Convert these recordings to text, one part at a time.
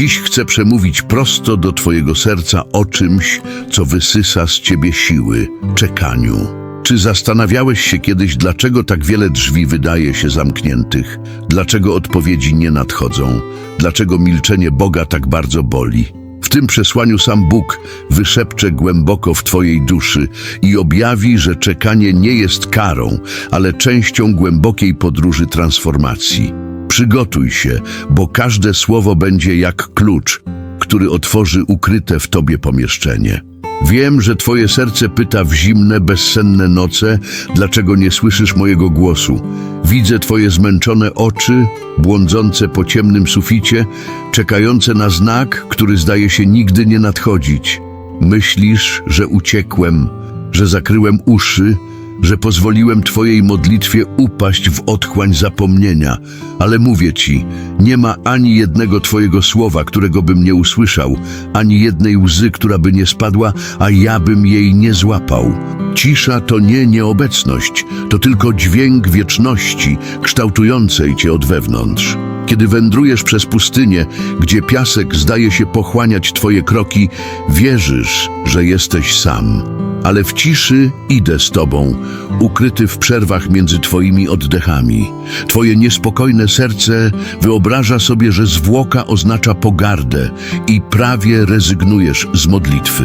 Dziś chcę przemówić prosto do Twojego serca o czymś, co wysysa z Ciebie siły czekaniu. Czy zastanawiałeś się kiedyś, dlaczego tak wiele drzwi wydaje się zamkniętych? Dlaczego odpowiedzi nie nadchodzą? Dlaczego milczenie Boga tak bardzo boli? W tym przesłaniu sam Bóg wyszepcze głęboko w Twojej duszy i objawi, że czekanie nie jest karą, ale częścią głębokiej podróży transformacji. Przygotuj się, bo każde słowo będzie jak klucz, który otworzy ukryte w Tobie pomieszczenie. Wiem, że Twoje serce pyta w zimne, bezsenne noce, dlaczego nie słyszysz mojego głosu. Widzę Twoje zmęczone oczy, błądzące po ciemnym suficie, czekające na znak, który zdaje się nigdy nie nadchodzić. Myślisz, że uciekłem, że zakryłem uszy, że pozwoliłem Twojej modlitwie upaść w otchłań zapomnienia, ale mówię Ci, nie ma ani jednego Twojego słowa, którego bym nie usłyszał, ani jednej łzy, która by nie spadła, a ja bym jej nie złapał. Cisza to nie nieobecność, to tylko dźwięk wieczności, kształtującej Cię od wewnątrz. Kiedy wędrujesz przez pustynię, gdzie piasek zdaje się pochłaniać Twoje kroki, wierzysz, że jesteś sam. Ale w ciszy idę z Tobą, ukryty w przerwach między Twoimi oddechami. Twoje niespokojne serce wyobraża sobie, że zwłoka oznacza pogardę i prawie rezygnujesz z modlitwy.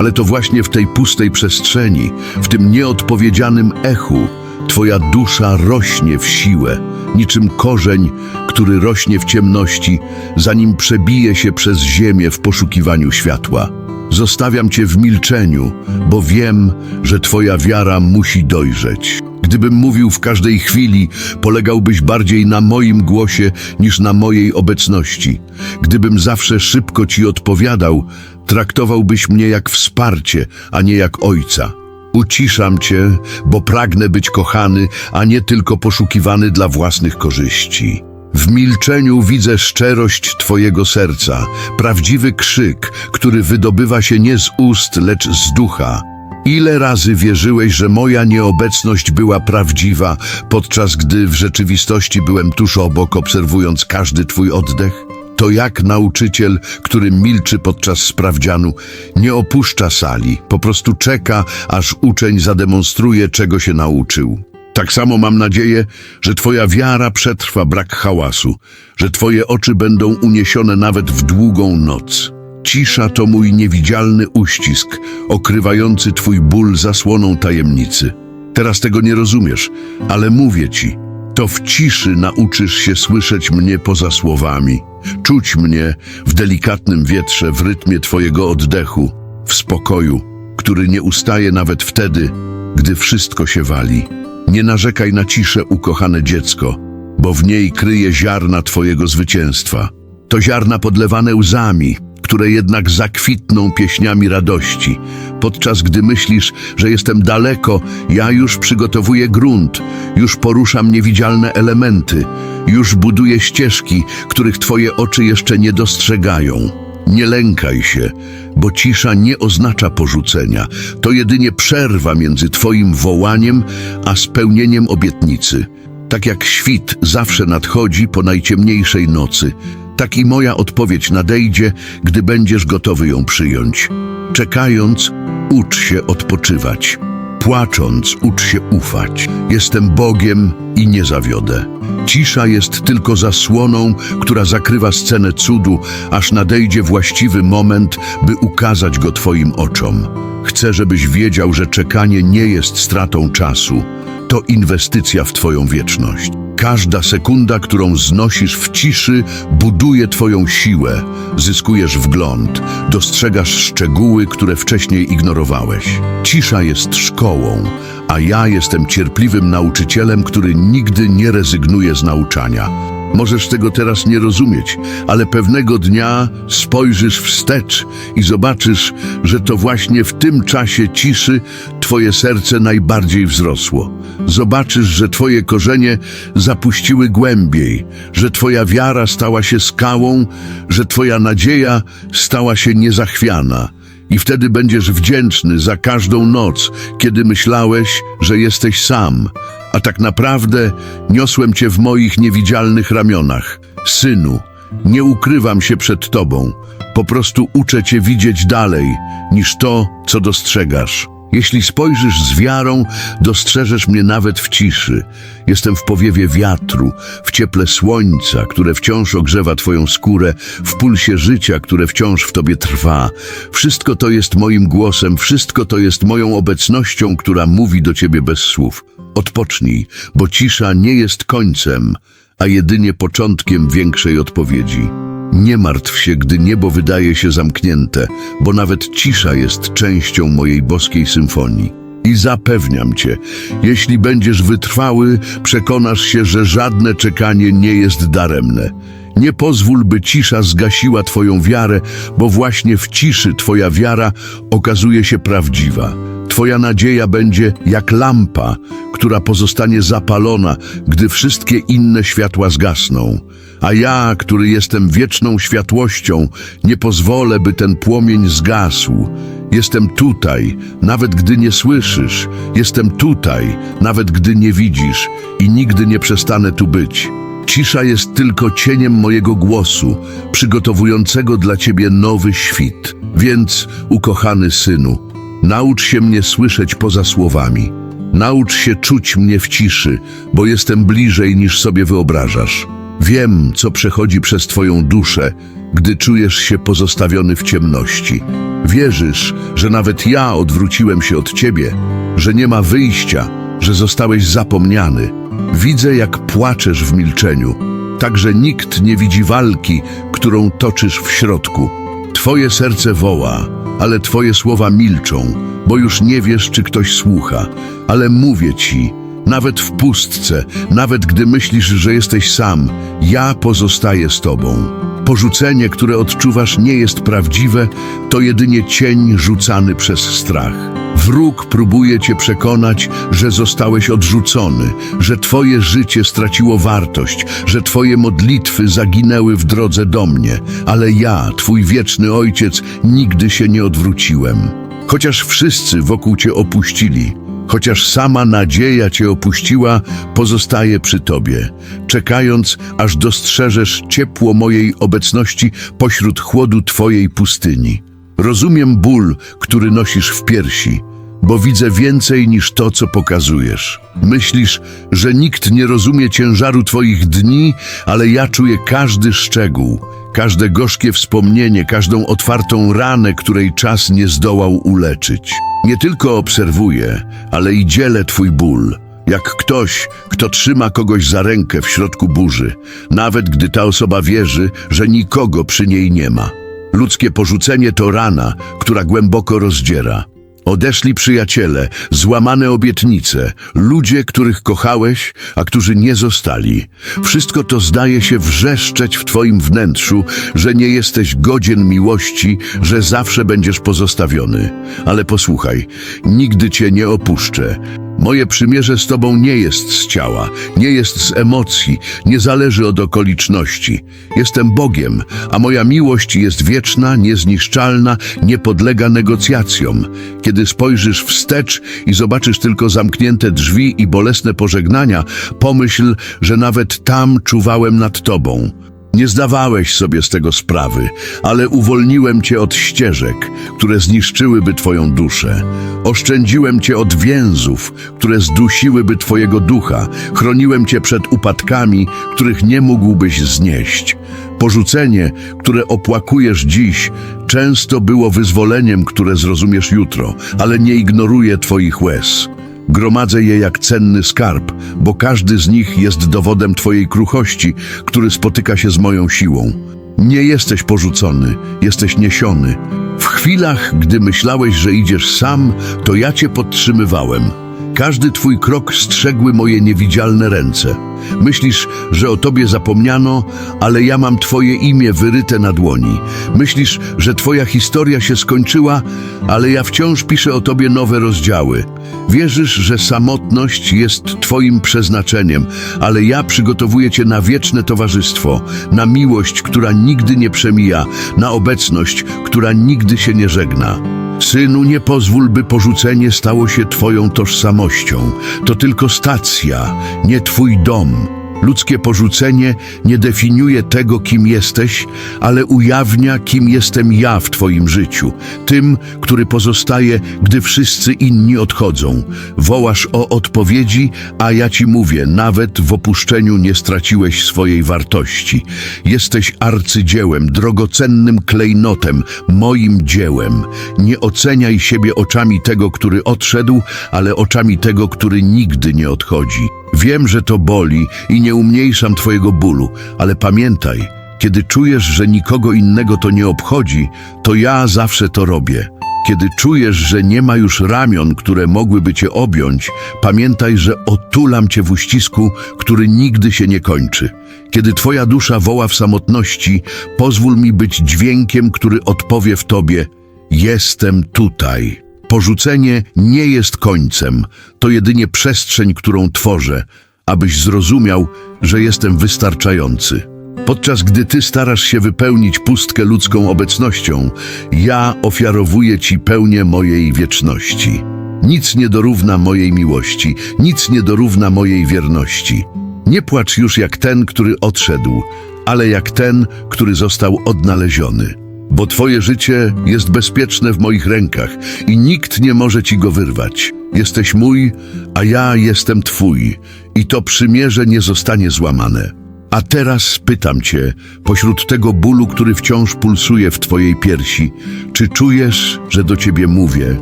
Ale to właśnie w tej pustej przestrzeni, w tym nieodpowiedzianym echu, Twoja dusza rośnie w siłę, niczym korzeń, który rośnie w ciemności, zanim przebije się przez ziemię w poszukiwaniu światła. Zostawiam Cię w milczeniu, bo wiem, że Twoja wiara musi dojrzeć. Gdybym mówił w każdej chwili, polegałbyś bardziej na moim głosie niż na mojej obecności. Gdybym zawsze szybko Ci odpowiadał, traktowałbyś mnie jak wsparcie, a nie jak ojca. Uciszam Cię, bo pragnę być kochany, a nie tylko poszukiwany dla własnych korzyści. W milczeniu widzę szczerość Twojego serca, prawdziwy krzyk, który wydobywa się nie z ust, lecz z ducha. Ile razy wierzyłeś, że moja nieobecność była prawdziwa, podczas gdy w rzeczywistości byłem tuż obok, obserwując każdy Twój oddech? To jak nauczyciel, który milczy podczas sprawdzianu, nie opuszcza sali, po prostu czeka, aż uczeń zademonstruje, czego się nauczył. Tak samo mam nadzieję, że Twoja wiara przetrwa brak hałasu, że Twoje oczy będą uniesione nawet w długą noc. Cisza to mój niewidzialny uścisk, okrywający Twój ból zasłoną tajemnicy. Teraz tego nie rozumiesz, ale mówię Ci, to w ciszy nauczysz się słyszeć mnie poza słowami, czuć mnie w delikatnym wietrze, w rytmie Twojego oddechu, w spokoju, który nie ustaje nawet wtedy, gdy wszystko się wali. Nie narzekaj na ciszę, ukochane dziecko, bo w niej kryje ziarna Twojego zwycięstwa. To ziarna podlewane łzami, które jednak zakwitną pieśniami radości. Podczas gdy myślisz, że jestem daleko, ja już przygotowuję grunt, już poruszam niewidzialne elementy, już buduję ścieżki, których Twoje oczy jeszcze nie dostrzegają. Nie lękaj się, bo cisza nie oznacza porzucenia. To jedynie przerwa między Twoim wołaniem a spełnieniem obietnicy. Tak jak świt zawsze nadchodzi po najciemniejszej nocy, tak i moja odpowiedź nadejdzie, gdy będziesz gotowy ją przyjąć. Czekając, ucz się odpoczywać. Płacząc, ucz się ufać. Jestem Bogiem i nie zawiodę. Cisza jest tylko zasłoną, która zakrywa scenę cudu, aż nadejdzie właściwy moment, by ukazać go Twoim oczom. Chcę, żebyś wiedział, że czekanie nie jest stratą czasu. To inwestycja w Twoją wieczność. Każda sekunda, którą znosisz w ciszy, buduje Twoją siłę. Zyskujesz wgląd, dostrzegasz szczegóły, które wcześniej ignorowałeś. Cisza jest szkołą, a ja jestem cierpliwym nauczycielem, który nigdy nie rezygnuje z nauczania. Możesz tego teraz nie rozumieć, ale pewnego dnia spojrzysz wstecz i zobaczysz, że to właśnie w tym czasie ciszy Twoje serce najbardziej wzrosło. Zobaczysz, że Twoje korzenie zapuściły głębiej, że Twoja wiara stała się skałą, że Twoja nadzieja stała się niezachwiana. I wtedy będziesz wdzięczny za każdą noc, kiedy myślałeś, że jesteś sam, a tak naprawdę niosłem cię w moich niewidzialnych ramionach. Synu, Nie ukrywam się przed Tobą. Po prostu uczę Cię widzieć dalej niż to, co dostrzegasz. Jeśli spojrzysz z wiarą, dostrzeżesz mnie nawet w ciszy. Jestem w powiewie wiatru, w cieple słońca, które wciąż ogrzewa Twoją skórę, w pulsie życia, które wciąż w Tobie trwa. Wszystko to jest moim głosem, wszystko to jest moją obecnością, która mówi do Ciebie bez słów. Odpocznij, bo cisza nie jest końcem, a jedynie początkiem większej odpowiedzi. Nie martw się, gdy niebo wydaje się zamknięte, bo nawet cisza jest częścią mojej boskiej symfonii. I zapewniam cię, jeśli będziesz wytrwały, przekonasz się, że żadne czekanie nie jest daremne. Nie pozwól, by cisza zgasiła twoją wiarę, bo właśnie w ciszy twoja wiara okazuje się prawdziwa. Twoja nadzieja będzie jak lampa, która pozostanie zapalona, gdy wszystkie inne światła zgasną. A ja, który jestem wieczną światłością, nie pozwolę, by ten płomień zgasł. Jestem tutaj, nawet gdy nie słyszysz. Jestem tutaj, nawet gdy nie widzisz i nigdy nie przestanę tu być. Cisza jest tylko cieniem mojego głosu, przygotowującego dla ciebie nowy świt. Więc, ukochany synu, naucz się mnie słyszeć poza słowami. Naucz się czuć mnie w ciszy, bo jestem bliżej niż sobie wyobrażasz. Wiem, co przechodzi przez Twoją duszę, gdy czujesz się pozostawiony w ciemności. Wierzysz, że nawet ja odwróciłem się od Ciebie, że nie ma wyjścia, że zostałeś zapomniany. Widzę, jak płaczesz w milczeniu. Także nikt nie widzi walki, którą toczysz w środku. Twoje serce woła, ale Twoje słowa milczą, bo już nie wiesz, czy ktoś słucha. Ale mówię Ci, nawet w pustce, nawet gdy myślisz, że jesteś sam, ja pozostaję z Tobą. Porzucenie, które odczuwasz, nie jest prawdziwe, to jedynie cień rzucany przez strach. Wróg próbuje cię przekonać, że zostałeś odrzucony, że twoje życie straciło wartość, że twoje modlitwy zaginęły w drodze do mnie, ale ja, twój wieczny ojciec, nigdy się nie odwróciłem. Chociaż wszyscy wokół cię opuścili, chociaż sama nadzieja cię opuściła, pozostaję przy tobie, czekając, aż dostrzeżesz ciepło mojej obecności pośród chłodu twojej pustyni. Rozumiem ból, który nosisz w piersi, bo widzę więcej niż to, co pokazujesz. Myślisz, że nikt nie rozumie ciężaru Twoich dni, ale ja czuję każdy szczegół, każde gorzkie wspomnienie, każdą otwartą ranę, której czas nie zdołał uleczyć. Nie tylko obserwuję, ale i dzielę Twój ból. Jak ktoś, kto trzyma kogoś za rękę w środku burzy, nawet gdy ta osoba wierzy, że nikogo przy niej nie ma. Ludzkie porzucenie to rana, która głęboko rozdziera. Odeszli przyjaciele, złamane obietnice, ludzie, których kochałeś, a którzy nie zostali. Wszystko to zdaje się wrzeszczeć w twoim wnętrzu, że nie jesteś godzien miłości, że zawsze będziesz pozostawiony. Ale posłuchaj, nigdy cię nie opuszczę. Moje przymierze z Tobą nie jest z ciała, nie jest z emocji, nie zależy od okoliczności. Jestem Bogiem, a moja miłość jest wieczna, niezniszczalna, nie podlega negocjacjom. Kiedy spojrzysz wstecz i zobaczysz tylko zamknięte drzwi i bolesne pożegnania, pomyśl, że nawet tam czuwałem nad Tobą. Nie zdawałeś sobie z tego sprawy, ale uwolniłem cię od ścieżek, które zniszczyłyby twoją duszę. Oszczędziłem cię od więzów, które zdusiłyby twojego ducha. Chroniłem cię przed upadkami, których nie mógłbyś znieść. Porzucenie, które opłakujesz dziś, często było wyzwoleniem, które zrozumiesz jutro, ale nie ignoruję twoich łez. Gromadzę je jak cenny skarb, bo każdy z nich jest dowodem Twojej kruchości, który spotyka się z moją siłą. Nie jesteś porzucony, jesteś niesiony. W chwilach, gdy myślałeś, że idziesz sam, to ja Cię podtrzymywałem. Każdy Twój krok strzegły moje niewidzialne ręce. Myślisz, że o Tobie zapomniano, ale ja mam Twoje imię wyryte na dłoni. Myślisz, że Twoja historia się skończyła, ale ja wciąż piszę o Tobie nowe rozdziały. Wierzysz, że samotność jest Twoim przeznaczeniem, ale ja przygotowuję Cię na wieczne towarzystwo, na miłość, która nigdy nie przemija, na obecność, która nigdy się nie żegna. Synu, nie pozwól, by porzucenie stało się Twoją tożsamością. To tylko stacja, nie Twój dom. Ludzkie porzucenie nie definiuje tego, kim jesteś, ale ujawnia, kim jestem ja w Twoim życiu, tym, który pozostaje, gdy wszyscy inni odchodzą. Wołasz o odpowiedzi, a ja Ci mówię, nawet w opuszczeniu nie straciłeś swojej wartości. Jesteś arcydziełem, drogocennym klejnotem, moim dziełem. Nie oceniaj siebie oczami tego, który odszedł, ale oczami tego, który nigdy nie odchodzi. Wiem, że to boli i nie umniejszam Twojego bólu, ale pamiętaj, kiedy czujesz, że nikogo innego to nie obchodzi, to ja zawsze to robię. Kiedy czujesz, że nie ma już ramion, które mogłyby Cię objąć, pamiętaj, że otulam Cię w uścisku, który nigdy się nie kończy. Kiedy Twoja dusza woła w samotności, pozwól mi być dźwiękiem, który odpowie w Tobie: Jestem tutaj. Porzucenie nie jest końcem, to jedynie przestrzeń, którą tworzę, abyś zrozumiał, że jestem wystarczający. Podczas gdy ty starasz się wypełnić pustkę ludzką obecnością, ja ofiarowuję ci pełnię mojej wieczności. Nic nie dorówna mojej miłości, nic nie dorówna mojej wierności. Nie płacz już jak ten, który odszedł, ale jak ten, który został odnaleziony bo Twoje życie jest bezpieczne w moich rękach i nikt nie może Ci go wyrwać. Jesteś mój, a ja jestem Twój i to przymierze nie zostanie złamane. A teraz pytam Cię, pośród tego bólu, który wciąż pulsuje w Twojej piersi, czy czujesz, że do Ciebie mówię?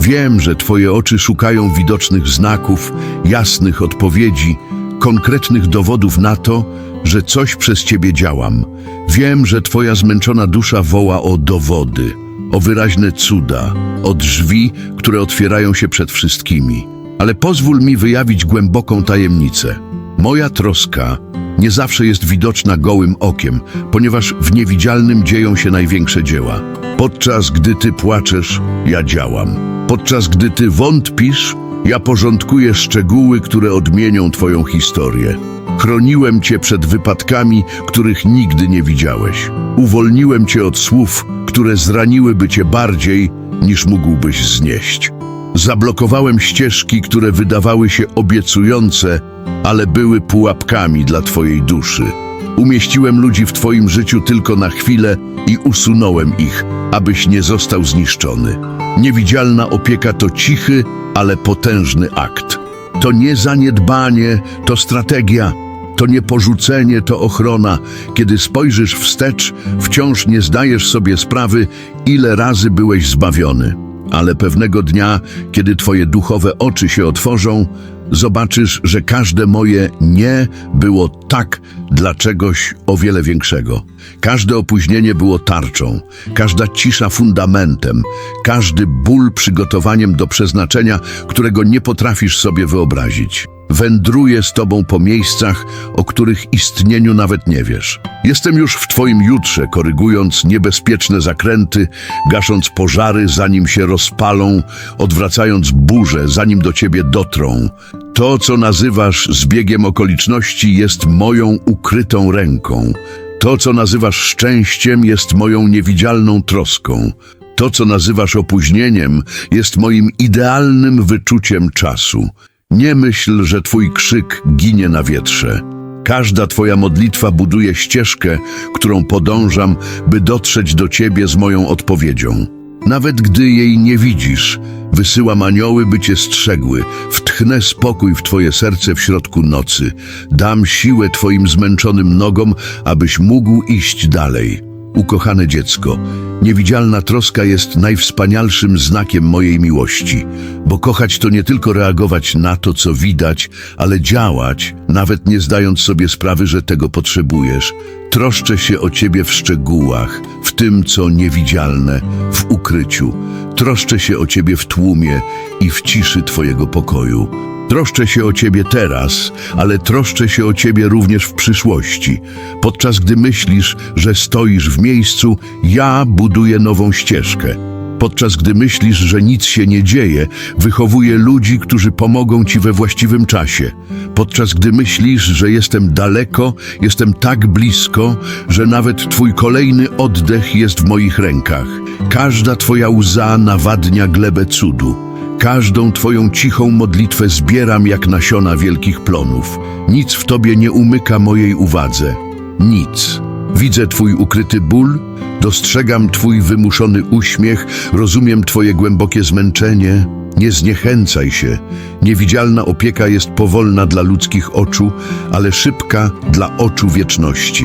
Wiem, że Twoje oczy szukają widocznych znaków, jasnych odpowiedzi, konkretnych dowodów na to, że coś przez Ciebie działam. Wiem, że Twoja zmęczona dusza woła o dowody, o wyraźne cuda, o drzwi, które otwierają się przed wszystkimi. Ale pozwól mi wyjawić głęboką tajemnicę. Moja troska nie zawsze jest widoczna gołym okiem, ponieważ w niewidzialnym dzieją się największe dzieła. Podczas gdy Ty płaczesz, ja działam. Podczas gdy Ty wątpisz, ja porządkuję szczegóły, które odmienią Twoją historię. Chroniłem Cię przed wypadkami, których nigdy nie widziałeś. Uwolniłem Cię od słów, które zraniłyby Cię bardziej, niż mógłbyś znieść. Zablokowałem ścieżki, które wydawały się obiecujące, ale były pułapkami dla Twojej duszy. Umieściłem ludzi w Twoim życiu tylko na chwilę i usunąłem ich, abyś nie został zniszczony. Niewidzialna opieka to cichy, ale potężny akt. To nie zaniedbanie, to strategia, to nie porzucenie, to ochrona. Kiedy spojrzysz wstecz, wciąż nie zdajesz sobie sprawy, ile razy byłeś zbawiony. Ale pewnego dnia, kiedy twoje duchowe oczy się otworzą, zobaczysz, że każde moje nie było tak dla czegoś o wiele większego. Każde opóźnienie było tarczą, każda cisza fundamentem, każdy ból przygotowaniem do przeznaczenia, którego nie potrafisz sobie wyobrazić. Wędruję z Tobą po miejscach, o których istnieniu nawet nie wiesz. Jestem już w Twoim jutrze, korygując niebezpieczne zakręty, gasząc pożary, zanim się rozpalą, odwracając burze, zanim do Ciebie dotrą. To, co nazywasz zbiegiem okoliczności, jest moją ukrytą ręką. To, co nazywasz szczęściem, jest moją niewidzialną troską. To, co nazywasz opóźnieniem, jest moim idealnym wyczuciem czasu. Nie myśl, że twój krzyk ginie na wietrze. Każda twoja modlitwa buduje ścieżkę, którą podążam, by dotrzeć do ciebie z moją odpowiedzią. Nawet gdy jej nie widzisz, wysyłam anioły, by cię strzegły. Wtchnę spokój w twoje serce w środku nocy. Dam siłę twoim zmęczonym nogom, abyś mógł iść dalej. Ukochane dziecko, niewidzialna troska jest najwspanialszym znakiem mojej miłości, bo kochać to nie tylko reagować na to, co widać, ale działać, nawet nie zdając sobie sprawy, że tego potrzebujesz. Troszczę się o ciebie w szczegółach, w tym, co niewidzialne, w ukryciu. Troszczę się o ciebie w tłumie i w ciszy twojego pokoju. Troszczę się o Ciebie teraz, ale troszczę się o Ciebie również w przyszłości. Podczas gdy myślisz, że stoisz w miejscu, ja buduję nową ścieżkę. Podczas gdy myślisz, że nic się nie dzieje, wychowuję ludzi, którzy pomogą Ci we właściwym czasie. Podczas gdy myślisz, że jestem daleko, jestem tak blisko, że nawet Twój kolejny oddech jest w moich rękach. Każda Twoja łza nawadnia glebę cudu. Każdą Twoją cichą modlitwę zbieram jak nasiona wielkich plonów. Nic w Tobie nie umyka mojej uwadze. Nic. Widzę Twój ukryty ból, dostrzegam Twój wymuszony uśmiech, rozumiem Twoje głębokie zmęczenie. Nie zniechęcaj się. Niewidzialna opieka jest powolna dla ludzkich oczu, ale szybka dla oczu wieczności.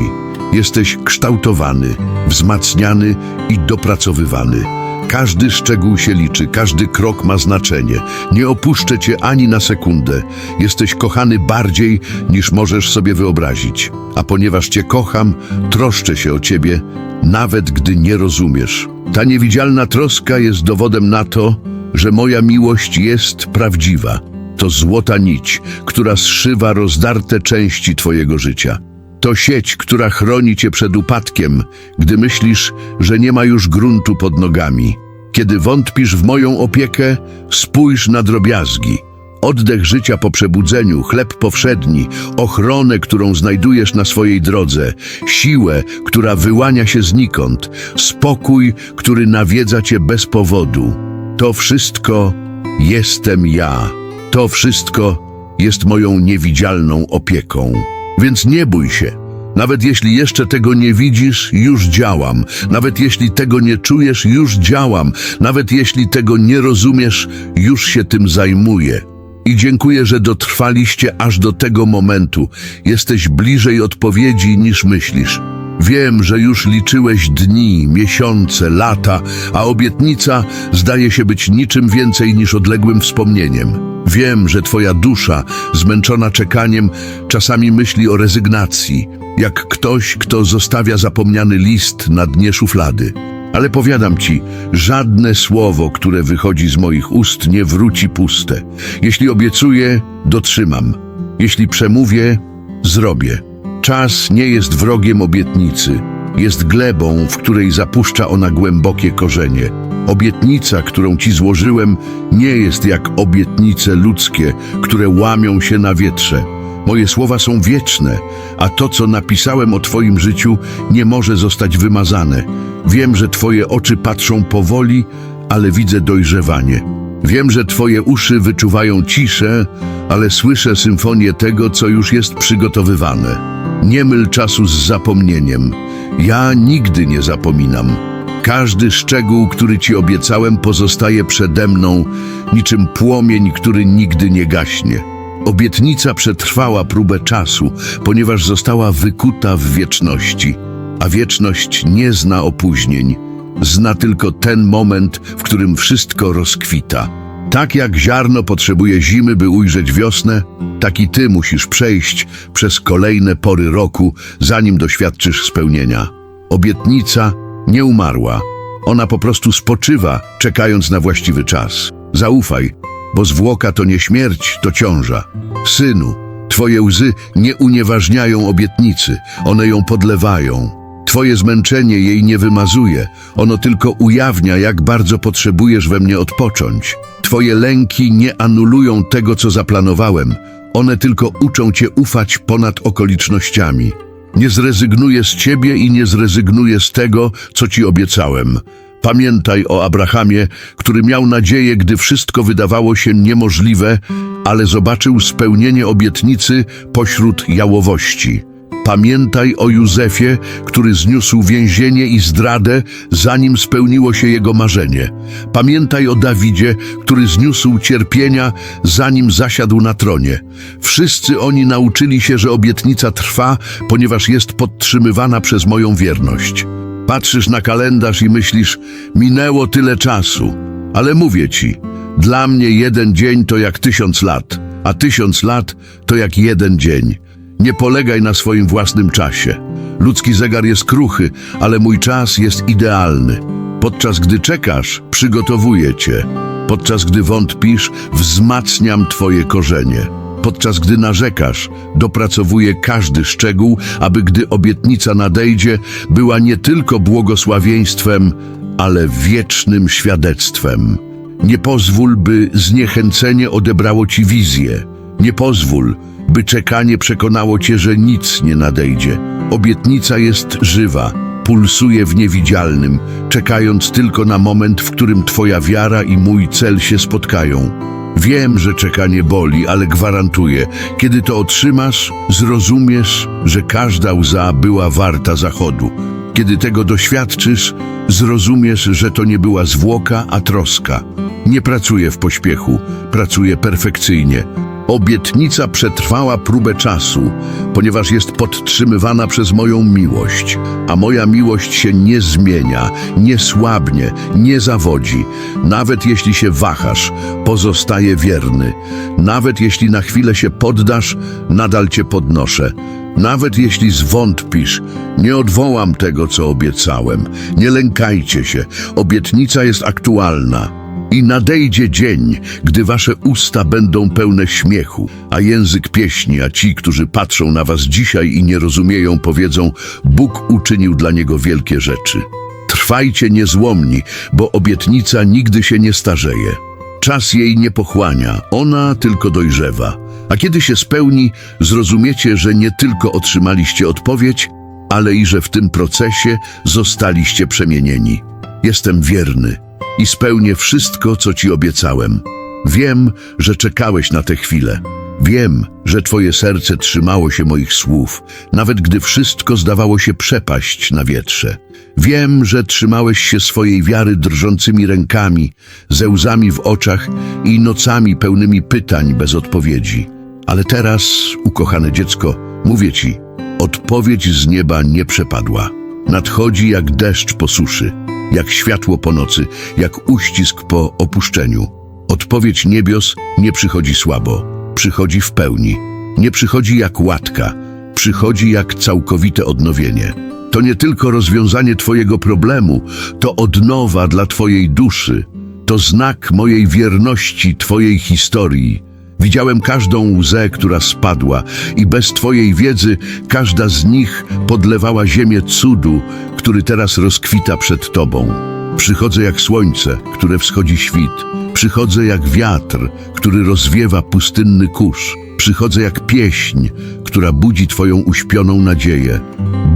Jesteś kształtowany, wzmacniany i dopracowywany. Każdy szczegół się liczy, każdy krok ma znaczenie. Nie opuszczę cię ani na sekundę. Jesteś kochany bardziej niż możesz sobie wyobrazić. A ponieważ cię kocham, troszczę się o ciebie, nawet gdy nie rozumiesz. Ta niewidzialna troska jest dowodem na to, że moja miłość jest prawdziwa. To złota nić, która zszywa rozdarte części twojego życia. To sieć, która chroni cię przed upadkiem, gdy myślisz, że nie ma już gruntu pod nogami. Kiedy wątpisz w moją opiekę, spójrz na drobiazgi. Oddech życia po przebudzeniu, chleb powszedni, ochronę, którą znajdujesz na swojej drodze, siłę, która wyłania się znikąd, spokój, który nawiedza cię bez powodu. To wszystko jestem ja. To wszystko jest moją niewidzialną opieką. Więc nie bój się. Nawet jeśli jeszcze tego nie widzisz, już działam. Nawet jeśli tego nie czujesz, już działam. Nawet jeśli tego nie rozumiesz, już się tym zajmuję. I dziękuję, że dotrwaliście aż do tego momentu. Jesteś bliżej odpowiedzi niż myślisz. Wiem, że już liczyłeś dni, miesiące, lata, a obietnica zdaje się być niczym więcej niż odległym wspomnieniem. Wiem, że twoja dusza, zmęczona czekaniem, czasami myśli o rezygnacji, jak ktoś, kto zostawia zapomniany list na dnie szuflady. Ale powiadam ci, żadne słowo, które wychodzi z moich ust, nie wróci puste. Jeśli obiecuję, dotrzymam. Jeśli przemówię, zrobię. Czas nie jest wrogiem obietnicy, jest glebą, w której zapuszcza ona głębokie korzenie. Obietnica, którą ci złożyłem, nie jest jak obietnice ludzkie, które łamią się na wietrze. Moje słowa są wieczne, a to, co napisałem o Twoim życiu, nie może zostać wymazane. Wiem, że Twoje oczy patrzą powoli, ale widzę dojrzewanie. Wiem, że Twoje uszy wyczuwają ciszę, ale słyszę symfonię tego, co już jest przygotowywane. Nie myl czasu z zapomnieniem. Ja nigdy nie zapominam. Każdy szczegół, który Ci obiecałem, pozostaje przede mną, niczym płomień, który nigdy nie gaśnie. Obietnica przetrwała próbę czasu, ponieważ została wykuta w wieczności, a wieczność nie zna opóźnień. Zna tylko ten moment, w którym wszystko rozkwita. Tak jak ziarno potrzebuje zimy, by ujrzeć wiosnę, tak i ty musisz przejść przez kolejne pory roku, zanim doświadczysz spełnienia. Obietnica nie umarła. Ona po prostu spoczywa, czekając na właściwy czas. Zaufaj, bo zwłoka to nie śmierć, to ciąża. Synu, twoje łzy nie unieważniają obietnicy, one ją podlewają. Twoje zmęczenie jej nie wymazuje, ono tylko ujawnia, jak bardzo potrzebujesz we mnie odpocząć. Twoje lęki nie anulują tego, co zaplanowałem, one tylko uczą cię ufać ponad okolicznościami. Nie zrezygnuję z ciebie i nie zrezygnuję z tego, co ci obiecałem. Pamiętaj o Abrahamie, który miał nadzieję, gdy wszystko wydawało się niemożliwe, ale zobaczył spełnienie obietnicy pośród jałowości. Pamiętaj o Józefie, który zniósł więzienie i zdradę, zanim spełniło się jego marzenie. Pamiętaj o Dawidzie, który zniósł cierpienia, zanim zasiadł na tronie. Wszyscy oni nauczyli się, że obietnica trwa, ponieważ jest podtrzymywana przez moją wierność. Patrzysz na kalendarz i myślisz, minęło tyle czasu. Ale mówię ci, dla mnie jeden dzień to jak tysiąc lat, a tysiąc lat to jak jeden dzień. Nie polegaj na swoim własnym czasie. Ludzki zegar jest kruchy, ale mój czas jest idealny. Podczas gdy czekasz, przygotowuję cię. Podczas gdy wątpisz, wzmacniam twoje korzenie. Podczas gdy narzekasz, dopracowuję każdy szczegół, aby gdy obietnica nadejdzie, była nie tylko błogosławieństwem, ale wiecznym świadectwem. Nie pozwól, by zniechęcenie odebrało ci wizję. Nie pozwól, by czekanie przekonało cię, że nic nie nadejdzie. Obietnica jest żywa, pulsuje w niewidzialnym, czekając tylko na moment, w którym Twoja wiara i mój cel się spotkają. Wiem, że czekanie boli, ale gwarantuję, kiedy to otrzymasz, zrozumiesz, że każda łza była warta zachodu. Kiedy tego doświadczysz, zrozumiesz, że to nie była zwłoka, a troska. Nie pracuję w pośpiechu, pracuję perfekcyjnie. Obietnica przetrwała próbę czasu, ponieważ jest podtrzymywana przez moją miłość, a moja miłość się nie zmienia, nie słabnie, nie zawodzi. Nawet jeśli się wahasz, pozostaje wierny. Nawet jeśli na chwilę się poddasz, nadal cię podnoszę. Nawet jeśli zwątpisz, nie odwołam tego, co obiecałem. Nie lękajcie się, obietnica jest aktualna. I nadejdzie dzień, gdy wasze usta będą pełne śmiechu, a język pieśni, a ci, którzy patrzą na was dzisiaj i nie rozumieją, powiedzą: Bóg uczynił dla niego wielkie rzeczy. Trwajcie niezłomni, bo obietnica nigdy się nie starzeje. Czas jej nie pochłania, ona tylko dojrzewa. A kiedy się spełni, zrozumiecie, że nie tylko otrzymaliście odpowiedź, ale i że w tym procesie zostaliście przemienieni. Jestem wierny i spełnię wszystko, co ci obiecałem. Wiem, że czekałeś na tę chwilę. Wiem, że twoje serce trzymało się moich słów, nawet gdy wszystko zdawało się przepaść na wietrze. Wiem, że trzymałeś się swojej wiary drżącymi rękami, ze łzami w oczach i nocami pełnymi pytań bez odpowiedzi. Ale teraz, ukochane dziecko, mówię ci, odpowiedź z nieba nie przepadła. Nadchodzi jak deszcz po suszy, jak światło po nocy, jak uścisk po opuszczeniu. Odpowiedź niebios nie przychodzi słabo, przychodzi w pełni. Nie przychodzi jak łatka, przychodzi jak całkowite odnowienie. To nie tylko rozwiązanie Twojego problemu, to odnowa dla Twojej duszy, to znak mojej wierności Twojej historii. Widziałem każdą łzę, która spadła i bez Twojej wiedzy każda z nich podlewała ziemię cudu, który teraz rozkwita przed Tobą. Przychodzę jak słońce, które wschodzi świt. Przychodzę jak wiatr, który rozwiewa pustynny kurz. Przychodzę jak pieśń, która budzi Twoją uśpioną nadzieję.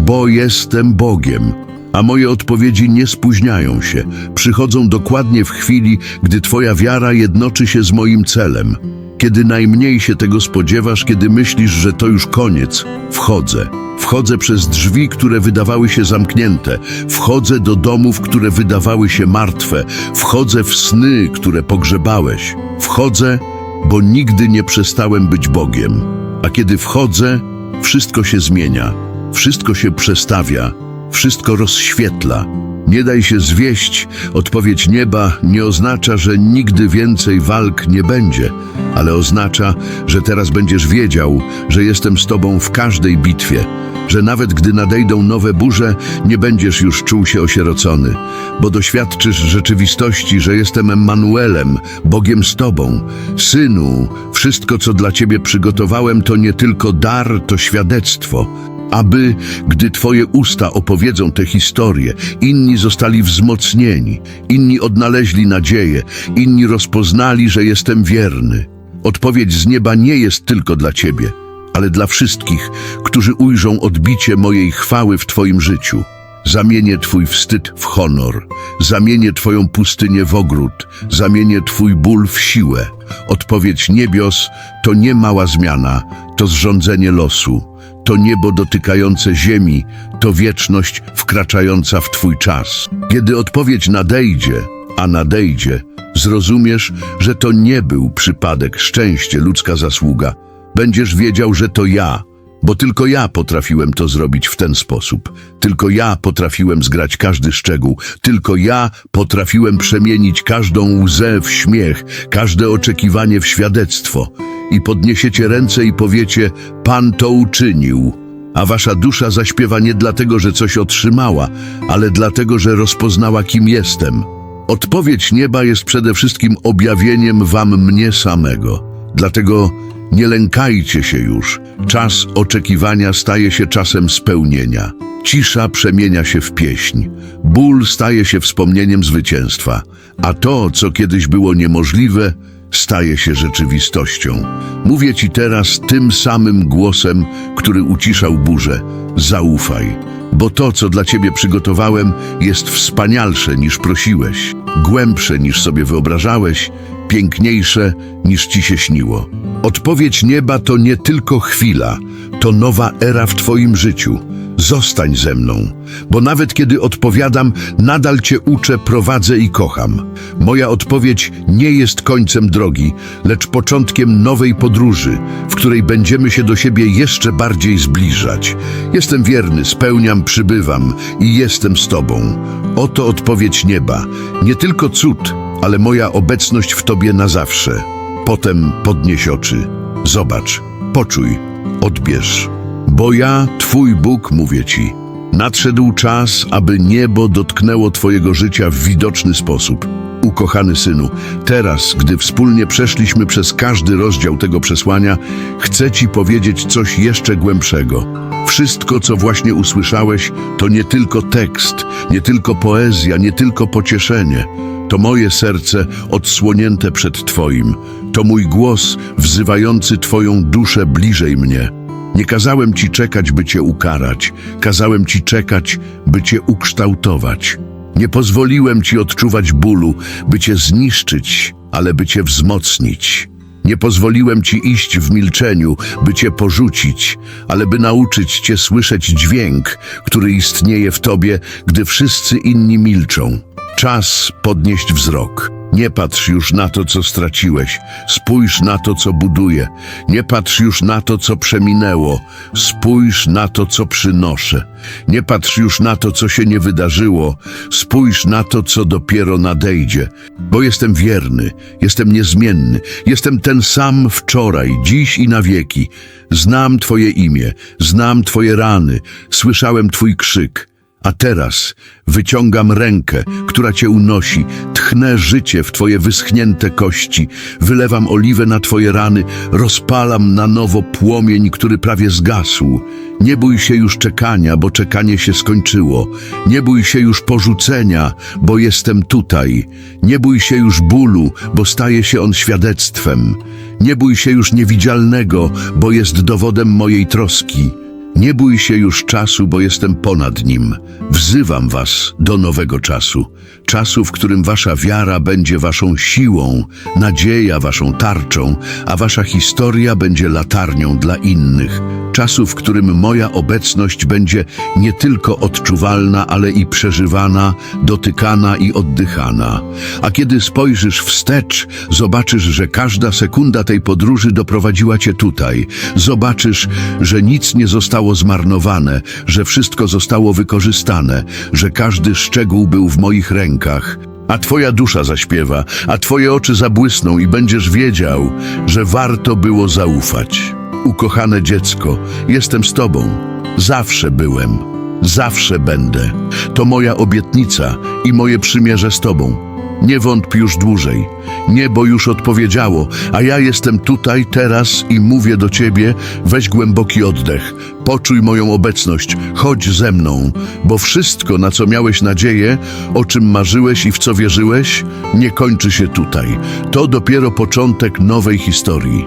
Bo jestem Bogiem, a moje odpowiedzi nie spóźniają się. Przychodzą dokładnie w chwili, gdy Twoja wiara jednoczy się z moim celem. Kiedy najmniej się tego spodziewasz, kiedy myślisz, że to już koniec, wchodzę. Wchodzę przez drzwi, które wydawały się zamknięte. Wchodzę do domów, które wydawały się martwe. Wchodzę w sny, które pogrzebałeś. Wchodzę, bo nigdy nie przestałem być Bogiem. A kiedy wchodzę, wszystko się zmienia. Wszystko się przestawia. Wszystko rozświetla. Nie daj się zwieść, odpowiedź nieba nie oznacza, że nigdy więcej walk nie będzie, ale oznacza, że teraz będziesz wiedział, że jestem z Tobą w każdej bitwie, że nawet gdy nadejdą nowe burze, nie będziesz już czuł się osierocony, bo doświadczysz rzeczywistości, że jestem Emmanuelem, Bogiem z Tobą. Synu, wszystko co dla Ciebie przygotowałem to nie tylko dar, to świadectwo aby, gdy Twoje usta opowiedzą tę historię, inni zostali wzmocnieni, inni odnaleźli nadzieję, inni rozpoznali, że jestem wierny. Odpowiedź z nieba nie jest tylko dla Ciebie, ale dla wszystkich, którzy ujrzą odbicie mojej chwały w Twoim życiu. Zamienię Twój wstyd w honor, zamienię Twoją pustynię w ogród, zamienię Twój ból w siłę. Odpowiedź niebios to nie mała zmiana, to zrządzenie losu to niebo dotykające ziemi, to wieczność wkraczająca w Twój czas. Kiedy odpowiedź nadejdzie, a nadejdzie, zrozumiesz, że to nie był przypadek, szczęście, ludzka zasługa. Będziesz wiedział, że to ja, bo tylko ja potrafiłem to zrobić w ten sposób. Tylko ja potrafiłem zgrać każdy szczegół. Tylko ja potrafiłem przemienić każdą łzę w śmiech, każde oczekiwanie w świadectwo. I podniesiecie ręce i powiecie, Pan to uczynił. A wasza dusza zaśpiewa nie dlatego, że coś otrzymała, ale dlatego, że rozpoznała, kim jestem. Odpowiedź nieba jest przede wszystkim objawieniem wam mnie samego. Dlatego nie lękajcie się już. Czas oczekiwania staje się czasem spełnienia. Cisza przemienia się w pieśń. Ból staje się wspomnieniem zwycięstwa. A to, co kiedyś było niemożliwe, staje się rzeczywistością. Mówię ci teraz tym samym głosem, który uciszał burzę. Zaufaj, bo to, co dla ciebie przygotowałem, jest wspanialsze niż prosiłeś, głębsze niż sobie wyobrażałeś, piękniejsze niż ci się śniło. Odpowiedź nieba to nie tylko chwila, to nowa era w twoim życiu. Zostań ze mną, bo nawet kiedy odpowiadam, nadal cię uczę, prowadzę i kocham. Moja odpowiedź nie jest końcem drogi, lecz początkiem nowej podróży, w której będziemy się do siebie jeszcze bardziej zbliżać. Jestem wierny, spełniam, przybywam i jestem z Tobą. Oto odpowiedź nieba. Nie tylko cud, ale moja obecność w Tobie na zawsze. Potem podnieś oczy, zobacz, poczuj, odbierz. Bo ja, Twój Bóg, mówię Ci, nadszedł czas, aby niebo dotknęło Twojego życia w widoczny sposób. Ukochany synu, teraz, gdy wspólnie przeszliśmy przez każdy rozdział tego przesłania, chcę Ci powiedzieć coś jeszcze głębszego. Wszystko, co właśnie usłyszałeś, to nie tylko tekst, nie tylko poezja, nie tylko pocieszenie. To moje serce odsłonięte przed Twoim. To mój głos wzywający Twoją duszę bliżej mnie. Nie kazałem Ci czekać, by Cię ukarać. Kazałem Ci czekać, by Cię ukształtować. Nie pozwoliłem Ci odczuwać bólu, by Cię zniszczyć, ale by Cię wzmocnić. Nie pozwoliłem Ci iść w milczeniu, by Cię porzucić, ale by nauczyć Cię słyszeć dźwięk, który istnieje w Tobie, gdy wszyscy inni milczą. Czas podnieść wzrok. Nie patrz już na to, co straciłeś. Spójrz na to, co buduje. Nie patrz już na to, co przeminęło. Spójrz na to, co przynoszę. Nie patrz już na to, co się nie wydarzyło. Spójrz na to, co dopiero nadejdzie. Bo jestem wierny, jestem niezmienny, jestem ten sam wczoraj, dziś i na wieki. Znam Twoje imię, znam Twoje rany, słyszałem Twój krzyk. A teraz wyciągam rękę, która cię unosi, tchnę życie w twoje wyschnięte kości, wylewam oliwę na twoje rany, rozpalam na nowo płomień, który prawie zgasł. Nie bój się już czekania, bo czekanie się skończyło. Nie bój się już porzucenia, bo jestem tutaj. Nie bój się już bólu, bo staje się on świadectwem. Nie bój się już niewidzialnego, bo jest dowodem mojej troski. Nie bój się już czasu, bo jestem ponad nim. Wzywam was do nowego czasu. Czasu, w którym wasza wiara będzie waszą siłą, nadzieja waszą tarczą, a wasza historia będzie latarnią dla innych. Czasu, w którym moja obecność będzie nie tylko odczuwalna, ale i przeżywana, dotykana i oddychana. A kiedy spojrzysz wstecz, zobaczysz, że każda sekunda tej podróży doprowadziła cię tutaj. Zobaczysz, że nic nie zostało zmarnowane, że wszystko zostało wykorzystane, że każdy szczegół był w moich rękach. A twoja dusza zaśpiewa, a twoje oczy zabłysną i będziesz wiedział, że warto było zaufać. Ukochane dziecko, jestem z tobą. Zawsze byłem, zawsze będę. To moja obietnica i moje przymierze z tobą. Nie wątp już dłużej. Niebo już odpowiedziało, a ja jestem tutaj, teraz i mówię do ciebie, weź głęboki oddech, poczuj moją obecność, chodź ze mną, bo wszystko, na co miałeś nadzieję, o czym marzyłeś i w co wierzyłeś, nie kończy się tutaj. To dopiero początek nowej historii.